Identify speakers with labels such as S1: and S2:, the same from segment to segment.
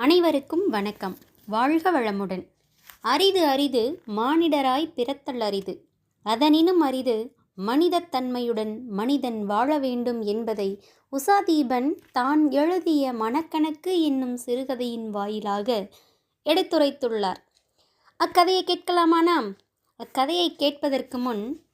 S1: அனைவருக்கும் வணக்கம். வாழ்க வளமுடன். அரிது அரிது மானிடராய் பிறத்தல் அரிது. அதனினும் அரிது மனிதத்தன்மையுடன் மனிதன் வாழ வேண்டும் என்பதை உசாதீபன் தான் எழுதிய மனக்கணக்கு என்னும் சிறுகதையின் வாயிலாக எடுத்துரைத்துள்ளார். அக்கதையை கேட்கலாமா நாம் அக்கதையை கேட்பதற்கு முன்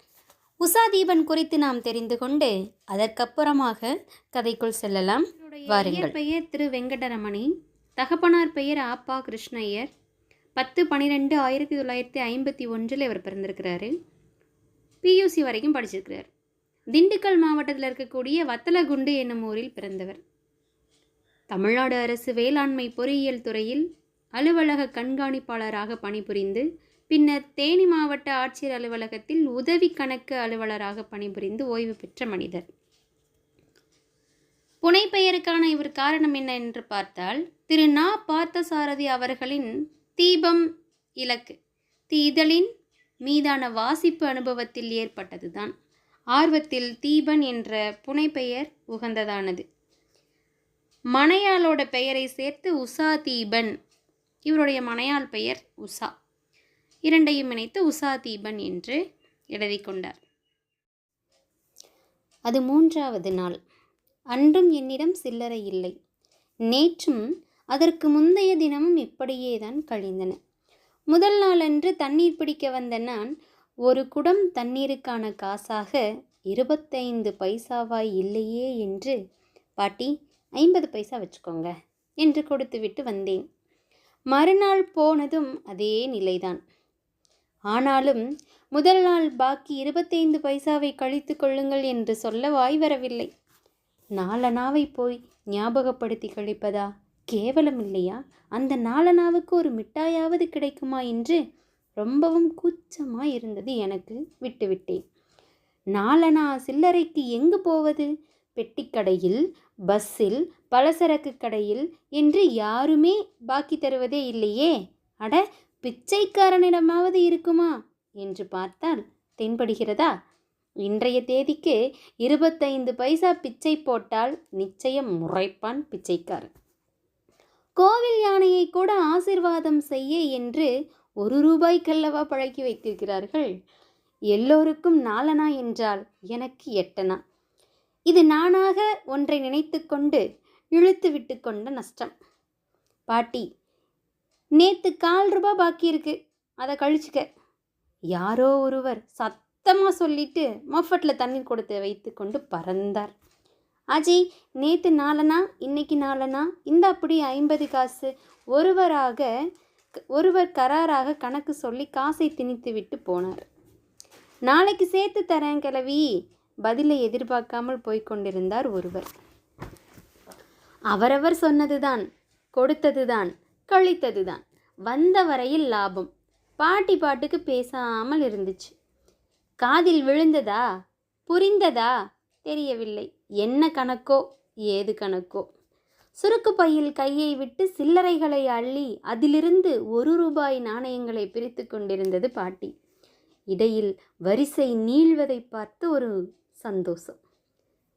S1: உசாதீபன் குறித்து நாம் தெரிந்து கொண்டு அதற்கப்புறமாக கதைக்குள் செல்லலாம். வாருங்கள். பெயர் திரு வெங்கடரமணி. தகப்பனார் பெயர் ஆப்பா கிருஷ்ணய்யர். பத்து பன்னிரெண்டு ஆயிரத்தி தொள்ளாயிரத்தி ஐம்பத்தி ஒன்றில் இவர் பிறந்திருக்கிறாரு. பியூசி வரைக்கும் படிச்சிருக்கிறார். திண்டுக்கல் மாவட்டத்தில் இருக்கக்கூடிய வத்தலகுண்டு என்னும் ஊரில் பிறந்தவர். தமிழ்நாடு அரசு வேளாண்மை பொறியியல் துறையில் அலுவலக கண்காணிப்பாளராக பணிபுரிந்து பின்னர் தேனி மாவட்ட ஆட்சியர் அலுவலகத்தில் உதவி கணக்கு அலுவலராக பணிபுரிந்து ஓய்வு பெற்ற மனிதர். புனைப்பெயருக்கான இவர் காரணம் என்ன என்று பார்த்தால் திரு. நா. பார்த்தசாரதி அவர்களின் தீபம் இலக்கு. தீதலின் மீதான வாசிப்பு அனுபவத்தில் ஏற்பட்டதுதான். ஆர்வத்தில் தீபன் என்ற புனைப்பெயர் உகந்ததானது. மனையாளோட பெயரை சேர்த்து உஷா தீபன். இவருடைய மனையாள் பெயர் உஷா. இரண்டையும் இணைத்து உஷா தீபன் என்று எழுதி கொண்டார். அது மூன்றாவது நாள். அன்றும் என்னிடம் சில்லறை இல்லை. நேற்றும் அதற்கு முந்தைய தினமும் இப்படியே தான் கழிந்தன. முதல் நாளன்று தண்ணீர் பிடிக்க வந்த நான் ஒரு குடம் தண்ணீருக்கான காசாக இருபத்தைந்து பைசாவாய் இல்லையே என்று பாட்டி ஐம்பது பைசா வச்சுக்கோங்க என்று கொடுத்துவிட்டு வந்தேன். மறுநாள் போனதும் அதே நிலைதான். ஆனாலும் முதல் நாள் பாக்கி இருபத்தைந்து பைசாவை கழித்து கொள்ளுங்கள் என்று சொல்ல வாய் வரவில்லை. நாலனாவை போய் ஞாபகப்படுத்தி கழிப்பதா? கேவலம் இல்லையா அந்த நாலனாவுக்கு ஒரு மிட்டாயாவது கிடைக்குமா என்று ரொம்பவும் கூச்சமாக இருந்தது எனக்கு விட்டுவிட்டேன். நாலனா சில்லறைக்கு எங்கு போவது? பெட்டிக்கடையில் பஸ்ஸில் பலசரக்கு கடையில் என்று யாருமே பாக்கி தருவதே இல்லையே. அட பிச்சைக்காரனிடமாவது இருக்குமா? என்று பார்த்தால் தென்படுகிறதா? இன்றைய தேதிக்கு இருபத்தைந்து பைசா பிச்சை போட்டால் நிச்சயம் முறைப்பான் பிச்சைக்காரன். கோவில் யானையை கூட ஆசிர்வாதம் செய்ய என்று ஒரு ரூபாய்க்கல்லவா பழக்கி வைத்திருக்கிறார்கள். எல்லோருக்கும் நாலனா என்றால் எனக்கு எட்டனா. இது நானாக ஒன்றை நினைத்து கொண்டு இழுத்து விட்டு கொண்ட நஷ்டம். பாட்டி நேத்து கால் ரூபாய் பாக்கி இருக்கு. அதை கழிச்சுக்க. யாரோ ஒருவர் சத்தமாக சொல்லிட்டு மஃபட்டில் தண்ணீர் கொடுத்து வைத்து கொண்டு பறந்தார். அஜய் நேற்று நாளனா? இன்னைக்கு நாளனா? இந்த அப்படி ஐம்பது காசு ஒருவராக ஒருவர் கராராக கணக்கு சொல்லி காசை திணித்து விட்டு போனார். நாளைக்கு சேர்த்து தரேன் கிளவி பதிலை எதிர்பார்க்காமல் போய்கொண்டிருந்தார் ஒருவர். அவரவர் சொன்னதுதான் கொடுத்ததுதான் கழித்ததுதான். வந்த வரையில் லாபம். பாட்டி பாட்டுக்கு பேசாமல் இருந்துச்சு. காதில் விழுந்ததா? புரிந்ததா? தெரியவில்லை. என்ன கணக்கோ? ஏது கணக்கோ? சுருக்கு பையில் கையை விட்டு சில்லறைகளை அள்ளி அதிலிருந்து ஒரு ரூபாய் நாணயங்களை பிரித்து கொண்டிருந்தது பாட்டி. இடையில் வரிசை நீள்வதை பார்த்து ஒரு சந்தோஷம்.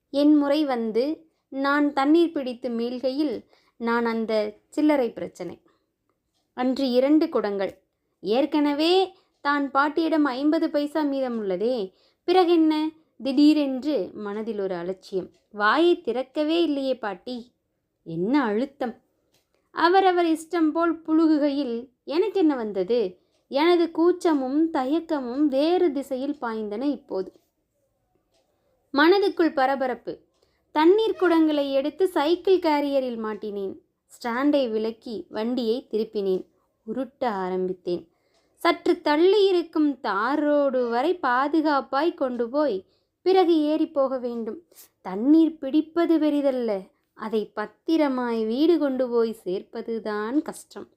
S1: என் முறை வந்து நான் தண்ணீர் பிடித்து மீள்கையில் நான் அந்த சில்லறை பிரச்சனை. அன்று இரண்டு குடங்கள். ஏற்கனவே தான் பாட்டியிடம் ஐம்பது பைசா மீதம் உள்ளதே. பிறகென்ன திடீரென்று மனதில் ஒரு அலட்சியம். வாயை திறக்கவே இல்லையே பாட்டி. என்ன அழுத்தம்? அவரவர் இஷ்டம் போல் புழுகுகையில் எனக்கு என்ன வந்தது? எனது கூச்சமும் தயக்கமும் வேறு திசையில் பாய்ந்தன இப்போது. மனதுக்குள் பரபரப்பு. தண்ணீர் குடங்களை எடுத்து சைக்கிள் கேரியரில் மாட்டினேன். ஸ்டாண்டை விலக்கி வண்டியை திருப்பினேன். உருட்ட ஆரம்பித்தேன். சற்று தள்ளி இருக்கும் தார் ரோடு வரை பாதுகாப்பாய் கொண்டு போய் பிறகு ஏறி போக வேண்டும். தண்ணீர் பிடிப்பது பெரிதல்ல. அதை பத்திரமாய் வீடு கொண்டு போய் சேர்ப்பதுதான் கஷ்டம்.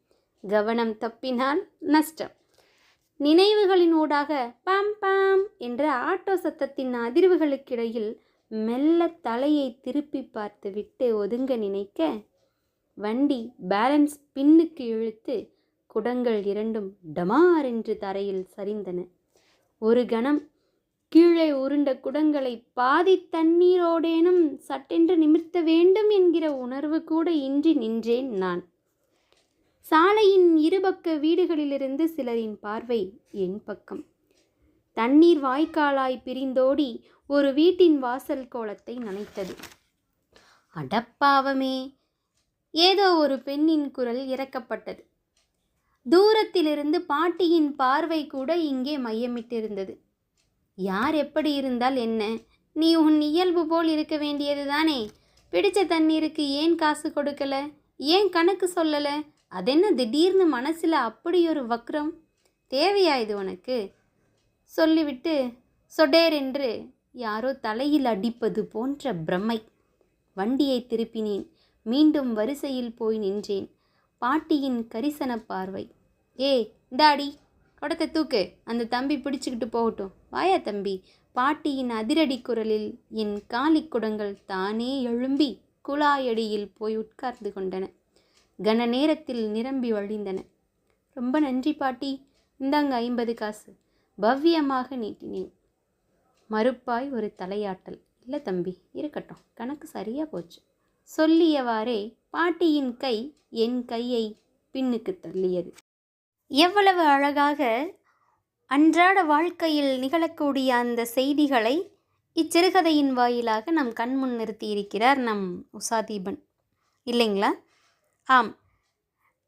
S1: கவனம் தப்பினால் நஷ்டம். நினைவுகளின் ஊடாக பாம் பாம் என்ற ஆட்டோ சத்தத்தின் அதிர்வுகளுக்கிடையில் மெல்ல தலையை திருப்பி பார்த்துவிட்டு ஒதுங்க நினைக்க வண்டி பேலன்ஸ் பின்னுக்கு இழுத்து குடங்கள் இரண்டும் டமார் என்று தரையில் சரிந்தன. ஒரு கணம் கீழே உருண்ட குடங்களை பாதி தண்ணீரோடேனும் சட்டென்று நிமிர்த்த வேண்டும் என்கிற உணர்வு கூட இன்றி நின்றேன் நான். சாலையின் இருபக்க வீடுகளிலிருந்து சிலரின் பார்வை என் பக்கம். தண்ணீர் வாய்க்காலாய் பிரிந்தோடி ஒரு வீட்டின் வாசல் கோலத்தை நனைத்தது. அடப்பாவமே! ஏதோ ஒரு பெண்ணின் குரல் இறக்கப்பட்டது. தூரத்திலிருந்து பாட்டியின் பார்வை கூட இங்கே மையமிட்டிருந்தது. யார் எப்படி இருந்தால் என்ன? நீ உன் இயல்பு போல் இருக்க வேண்டியது தானே? பிடிச்ச தண்ணீருக்கு ஏன் காசு கொடுக்கல? ஏன் கணக்கு சொல்லல? அதென்ன திடீர்னு மனசில் அப்படி ஒரு வக்ரம்? தேவையா இது உனக்கு? சொல்லிவிட்டு சொடேர் என்று யாரோ தலையில் அடிப்பது போன்ற பிரமை வண்டியை திருப்பினேன். மீண்டும் வரிசையில் போய் நின்றேன். பாட்டியின் கரிசன பார்வை. ஏ இந்தாடி குடத்தை தூக்கு. அந்த தம்பி பிடிச்சுக்கிட்டு போகட்டும். வாயா தம்பி. பாட்டியின் அதிரடி குரலில் என் காலிக் குடங்கள் தானே எழும்பி குழாயடியில் போய் உட்கார்ந்து கொண்டன. கன நேரத்தில் நிரம்பி வழிந்தன. ரொம்ப நன்றி பாட்டி. இந்தாங்க ஐம்பது காசு. பவ்யமாக நீட்டினேன். மறுப்பாய் ஒரு தலையாட்டல். இல்லை தம்பி. இருக்கட்டும். கணக்கு சரியாக போச்சு. சொல்லியவாறே பாட்டியின் கை என் கையை பின்னுக்கு தள்ளியது. எவ்வளவு அழகாக அன்றாட வாழ்க்கையில் நிகழக்கூடிய அந்த செய்திகளை இச்சிறுகதையின் வாயிலாக நம் கண்முன் நிறுத்தியிருக்கிறார் நம் உசாதீபன் இல்லைங்களா? ஆம்.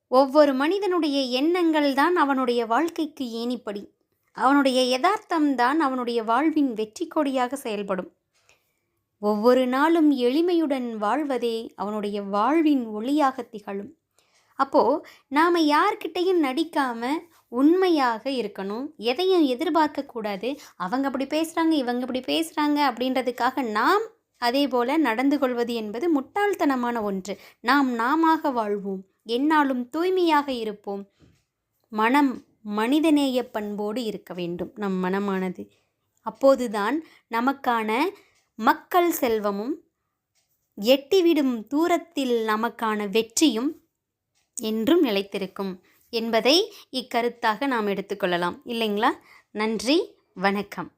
S1: ஒவ்வொரு மனிதனுடைய எண்ணங்கள் தான் அவனுடைய வாழ்க்கைக்கு ஏணிப்படி. அவனுடைய யதார்த்தம்தான் அவனுடைய வாழ்வின் வெற்றி கொடியாக செயல்படும். ஒவ்வொரு நாளும் எளிமையுடன் வாழ்வதே அவனுடைய வாழ்வின் ஒளியாக திகழும். அப்போது நாம் யார்கிட்டையும் நடிக்காமல் உண்மையாக இருக்கணும். எதையும் எதிர்பார்க்கக்கூடாது அவங்க அப்படி பேசுகிறாங்க இவங்க இப்படி பேசுகிறாங்க அப்படின்றதுக்காக நாம் அதே போல் நடந்து கொள்வது என்பது முட்டாள்தனமான ஒன்று. நாம் நாமாக வாழ்வோம். என்னாலும் தூய்மையாக இருப்போம். மனம் மனிதநேய பண்போடு இருக்க வேண்டும். நம் மனமானது. அப்போதுதான் நமக்கான மக்கள் செல்வமும் எட்டிவிடும் தூரத்தில் நமக்கான வெற்றியும் என்றும் நிலைத்திருக்கும் என்பதை இக்கருத்தாக நாம் எடுத்துக்கொள்ளலாம். இல்லைங்களா? நன்றி வணக்கம்.